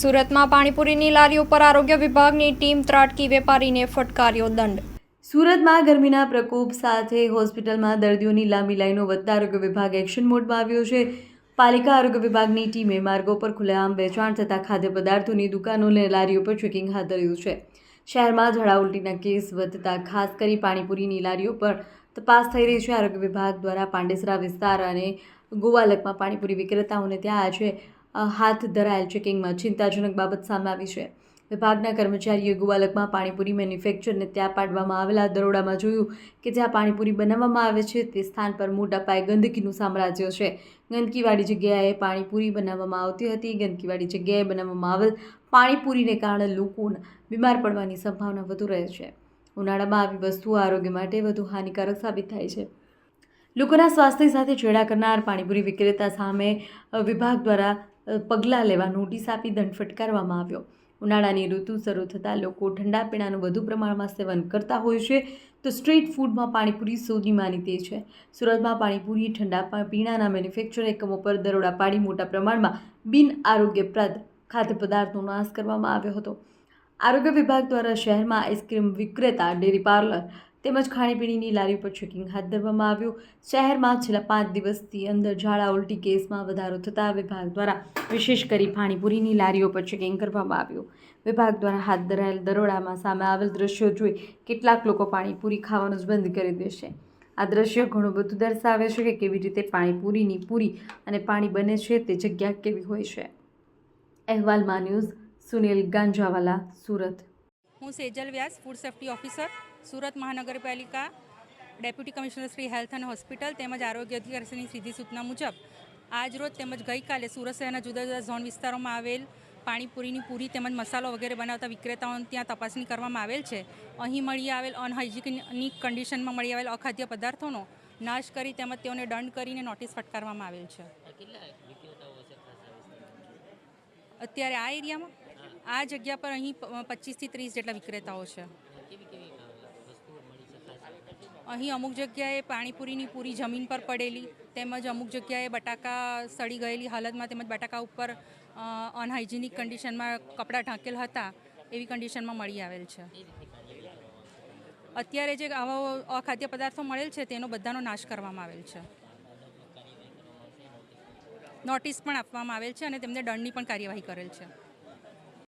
સુરતમાં પાણીપુરીની લારી ઉપર આરોગ્ય વિભાગની ટીમ ત્રાટકી વેપારીને ફટકાર્યો દંડ. સુરતમાં ગરમીના પ્રકોપ સાથે હોસ્પિટલમાં દર્દીઓની લાંબી લાઈનો વધતા આરોગ્ય વિભાગ એક્શન મોડમાં આવ્યો છે. પાલિકા આરોગ્ય વિભાગની ટીમે માર્ગો પર ખુલ્લેઆમ વેચાણ થતા ખાદ્ય પદાર્થોની દુકાનો અને લારીઓ પર ચેકિંગ હાથ ધર્યું છે. શહેરમાં ઝાડા ઉલટીના કેસ વધતા ખાસ કરી પાણીપુરીની લારીઓ પર તપાસ થઈ રહી છે. આરોગ્ય વિભાગ દ્વારા પાંડેસરા વિસ્તાર અને ગોવાલકમાં પાણીપુરી વિક્રેતાઓને ત્યાં આજે હાથ ધરાયેલ ચેકિંગમાં ચિંતાજનક બાબત સામે આવી છે. વિભાગના કર્મચારીઓએ ગોવાલકમાં પાણીપુરી મેન્યુફેક્ચરને ત્યાં પાડવામાં આવેલા દરોડામાં જોયું કે જ્યાં પાણીપુરી બનાવવામાં આવે છે તે સ્થાન પર મોટા પાયે ગંદકીનું સામ્રાજ્ય છે. ગંદકીવાળી જગ્યાએ પાણીપુરી બનાવવામાં આવતી હતી. ગંદકીવાળી જગ્યાએ બનાવવામાં આવેલ પાણીપુરીને કારણે લોકોને બીમાર પડવાની સંભાવના વધુ રહે છે. ઉનાળામાં આવી વસ્તુઓ આરોગ્ય માટે વધુ હાનિકારક સાબિત થાય છે. લોકોના સ્વાસ્થ્ય સાથે છેડા કરનાર પાણીપુરી વિક્રેતા સામે વિભાગ દ્વારા પગલાં લેવા નોટિસ આપી દંડ ફટકારવામાં આવ્યો. ઉનાળાની ઋતુ શરૂ થતાં લોકો ઠંડા પીણાનું વધુ પ્રમાણમાં સેવન કરતા હોય છે. તો સ્ટ્રીટ ફૂડમાં પાણીપુરી સૌની માનીતી છે. સુરતમાં પાણીપુરી, ઠંડા પીણાના મેન્યુફેક્ચર એકમો પર દરોડા પાડી મોટા પ્રમાણમાં બિન આરોગ્યપ્રદ ખાદ્ય પદાર્થનો નાશ કરવામાં આવ્યો હતો. આરોગ્ય વિભાગ દ્વારા શહેરમાં આઈસ્ક્રીમ વિક્રેતા, ડેરી પાર્લર તેમજ ખાણીપીણીની લારી પર ચેકિંગ હાથ ધરવામાં આવ્યું. શહેરમાં છેલ્લા પાંચ દિવસથી અંદર ઝાડા ઉલટી કેસમાં વધારો થતાં વિભાગ દ્વારા વિશેષ કરી પાણીપુરીની લારીઓ પર ચેકિંગ કરવામાં આવ્યું. વિભાગ દ્વારા હાથ ધરાયેલ દરોડામાં સામે આવેલ દ્રશ્યો જોઈ કેટલાક લોકો પાણીપુરી ખાવાનું જ બંધ કરી દેશે આ દ્રશ્ય ઘણું બધું દર્શાવે છે કે કેવી રીતે પાણીપુરીની પૂરી અને પાણી બને છે તે જગ્યા કેવી હોય છે. અહેવાલમાં ન્યૂઝ સુનિલ ગાંજાવાલા, સુરત. હું Sejal Vyas food safety officer Surat મહાનગરપાલિકા ડેપ્યુટી કમિશનર શ્રી હેલ્થ અને હોસ્પિટલ તેમજ આરોગ્ય અધિકારીની સીધી સૂચના મુજબ આજરોજ તેમજ ગઈકાલે સુરત શહેરના જુદા જુદા ઝોન વિસ્તારોમાં આવેલ પાણીપુરીની પૂરી તેમજ મસાલો વગેરે બનાવતા વિક્રેતાઓને ત્યાં તપાસણી કરવામાં આવેલ છે. અહીં મળી આવેલ અનહાઇજિનિક કન્ડિશનમાં મળી આવેલ અખાદ્ય પદાર્થોનો નાશ કરી તેમજ તેઓને દંડ કરીને નોટિસ ફટકારવામાં આવેલ છે. અત્યારે આ એરિયામાં આ જગ્યા પર અહીં પચીસથી ત્રીસ જેટલા વિક્રેતાઓ છે. અહીં અમુક જગ્યાએ પાણીપુરીની પૂરી જમીન પર પડેલી, તેમજ અમુક જગ્યાએ બટાકા સડી ગયેલી હાલતમાં તેમજ બટાકા ઉપર અનહાઇજેનિક કન્ડિશનમાં કપડાં ઢાંકેલ હતા, એવી કન્ડિશનમાં મળી આવેલ છે. અત્યારે જે આવા અખાદ્ય પદાર્થો મળેલ છે, તેનો બધાનો નાશ કરવામાં આવેલ છે. નોટિસ પણ આપવામાં આવેલ છે અને તેમને દંડની પણ કાર્યવાહી કરેલ છે.